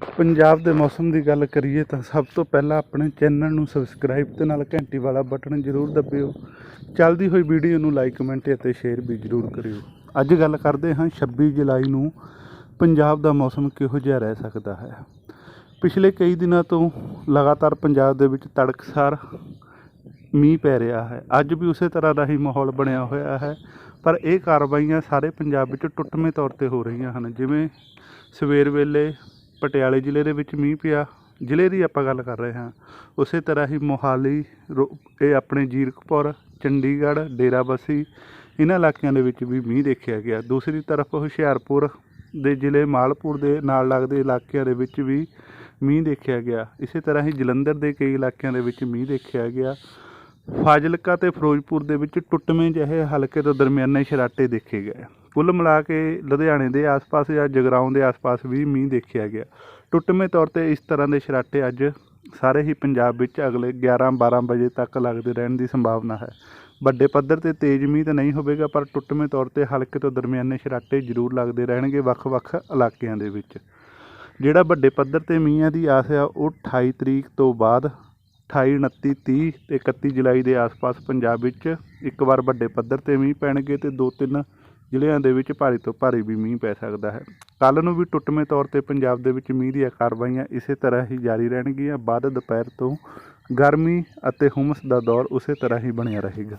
ਪੰਜਾਬ ਦੇ ਮੌਸਮ ਦੀ ਗੱਲ ਕਰੀਏ ਤਾਂ ਸਭ ਤੋਂ ਪਹਿਲਾਂ ਆਪਣੇ ਚੈਨਲ ਨੂੰ ਸਬਸਕ੍ਰਾਈਬ ਤੇ ਨਾਲ ਘੰਟੀ ਵਾਲਾ ਬਟਨ ਜ਼ਰੂਰ ਦਬਿਓ। ਚੱਲਦੀ ਹੋਈ ਵੀਡੀਓ ਨੂੰ ਲਾਈਕ, ਕਮੈਂਟ ਅਤੇ ਸ਼ੇਅਰ ਵੀ ਜ਼ਰੂਰ ਕਰਿਓ। ਅੱਜ ਗੱਲ ਕਰਦੇ ਹਾਂ 26 ਜੁਲਾਈ ਨੂੰ ਪੰਜਾਬ ਦਾ ਮੌਸਮ ਕਿਹੋ ਜਿਹਾ ਰਹਿ ਸਕਦਾ ਹੈ। ਪਿਛਲੇ ਕਈ ਦਿਨਾਂ ਤੋਂ ਲਗਾਤਾਰ ਪੰਜਾਬ ਦੇ ਵਿੱਚ ਤੜਕਸਾਰ ਮੀਂਹ ਪੈ ਰਿਹਾ ਹੈ। ਅੱਜ ਵੀ ਉਸੇ ਤਰ੍ਹਾਂ ਦਾ ਹੀ ਮਾਹੌਲ ਬਣਿਆ ਹੋਇਆ ਹੈ। ਪਰ ਇਹ ਕਾਰਵਾਈਆਂ ਸਾਰੇ ਪੰਜਾਬ ਵਿੱਚ ਟੁੱਟਵੇਂ ਤੌਰ ਤੇ ਹੋ ਰਹੀਆਂ ਹਨ। ਜਿਵੇਂ ਸਵੇਰ ਵੇਲੇ ਪਟਿਆਲੇ ਜ਼ਿਲ੍ਹੇ ਦੇ ਵਿੱਚ ਮੀਂਹ ਪਿਆ, ਜ਼ਿਲ੍ਹੇ ਦੀ ਆਪਾਂ ਗੱਲ ਕਰ ਰਹੇ ਹਾਂ। ਉਸੇ ਤਰ੍ਹਾਂ ਹੀ ਮੋਹਾਲੀ, ਰੋ- ਇਹ ਆਪਣੇ ਜੀਰਕਪੁਰ, ਚੰਡੀਗੜ੍ਹ, ਡੇਰਾਬੱਸੀ, ਇਹਨਾਂ ਇਲਾਕਿਆਂ ਦੇ ਵਿੱਚ ਵੀ ਮੀਂਹ ਦੇਖਿਆ ਗਿਆ। ਦੂਸਰੀ ਤਰਫ ਹੁਸ਼ਿਆਰਪੁਰ ਦੇ ਜ਼ਿਲ੍ਹੇ ਮਾਲਪੁਰ ਦੇ ਨਾਲ ਲੱਗਦੇ ਇਲਾਕਿਆਂ ਦੇ ਵਿੱਚ ਵੀ ਮੀਂਹ ਦੇਖਿਆ ਗਿਆ। ਇਸੇ ਤਰ੍ਹਾਂ ਹੀ ਜਲੰਧਰ ਦੇ ਕਈ ਇਲਾਕਿਆਂ ਦੇ ਵਿੱਚ ਮੀਂਹ ਦੇਖਿਆ ਗਿਆ। ਫਾਜ਼ਿਲਕਾ ਤੇ ਫਿਰੋਜ਼ਪੁਰ ਦੇ ਵਿੱਚ ਟੁੱਟਵੇਂ ਜਿਹੇ ਹਲਕੇ ਤੋਂ ਦਰਮਿਆਨੇ ਸ਼ਰਾਟੇ ਦੇਖੇ ਗਏ। ਕੁੱਲ ਮਿਲਾ ਕੇ ਲੁਧਿਆਣੇ ਦੇ ਆਸ-ਪਾਸ ਜਾਂ ਜਗਰਾਉਂ ਦੇ ਆਸ-ਪਾਸ ਵੀ ਮੀਂਹ ਦੇਖਿਆ ਗਿਆ। ਟੁੱਟਵੇਂ ਤੌਰ ਤੇ ਇਸ ਤਰ੍ਹਾਂ ਦੇ ਸਰਾਟੇ ਅੱਜ ਸਾਰੇ ਹੀ ਪੰਜਾਬ ਵਿੱਚ ਅਗਲੇ 11-12 ਵਜੇ ਤੱਕ ਲੱਗਦੇ ਰਹਿਣ ਦੀ ਸੰਭਾਵਨਾ ਹੈ। ਵੱਡੇ ਪੱਧਰ ਤੇ ਤੇਜ਼ ਮੀਂਹ ਤਾਂ ਨਹੀਂ ਹੋਵੇਗਾ, ਪਰ ਟੁੱਟਵੇਂ ਤੌਰ ਤੇ ਹਲਕੇ ਤੋਂ ਦਰਮਿਆਨੇ ਸਰਾਟੇ ਜ਼ਰੂਰ ਲੱਗਦੇ ਰਹਿਣਗੇ ਵੱਖ-ਵੱਖ ਇਲਾਕਿਆਂ ਦੇ ਵਿੱਚ। ਜਿਹੜਾ ਵੱਡੇ ਪੱਧਰ ਤੇ ਮੀਂਹਾਂ ਦੀ ਆਸ ਆ, ਉਹ 28 ਤਰੀਕ ਤੋਂ ਬਾਅਦ 28 29 30 ਤੇ 31 ਜੁਲਾਈ ਦੇ ਆਸ-ਪਾਸ ਪੰਜਾਬ ਵਿੱਚ ਇੱਕ ਵਾਰ ਵੱਡੇ ਪੱਧਰ ਤੇ ਮੀਂਹ ਪੈਣਗੇ ਤੇ ਦੋ ਤਿੰਨ ਜ਼ਿਲ੍ਹਿਆਂ ਦੇ ਵਿੱਚ ਭਾਰੀ ਤੋਂ ਭਾਰੀ ਵੀ ਮੀਂਹ ਪੈ ਸਕਦਾ ਹੈ। ਕੱਲ ਨੂੰ ਵੀ ਟੁੱਟਵੇਂ ਤੌਰ ਤੇ ਪੰਜਾਬ ਦੇ ਵਿੱਚ ਮੀਂਹ ਦੀਆਂ ਕਾਰਵਾਈਆਂ ਇਸੇ ਤਰ੍ਹਾਂ ਹੀ ਜਾਰੀ ਰਹਿਣਗੀਆਂ। ਬਾਅਦ ਦੁਪਹਿਰ ਤੋਂ ਗਰਮੀ ਅਤੇ ਹੁਮਸ ਦਾ ਦੌਰ ਉਸੇ ਤਰ੍ਹਾਂ ਹੀ ਬਣਿਆ ਰਹੇਗਾ।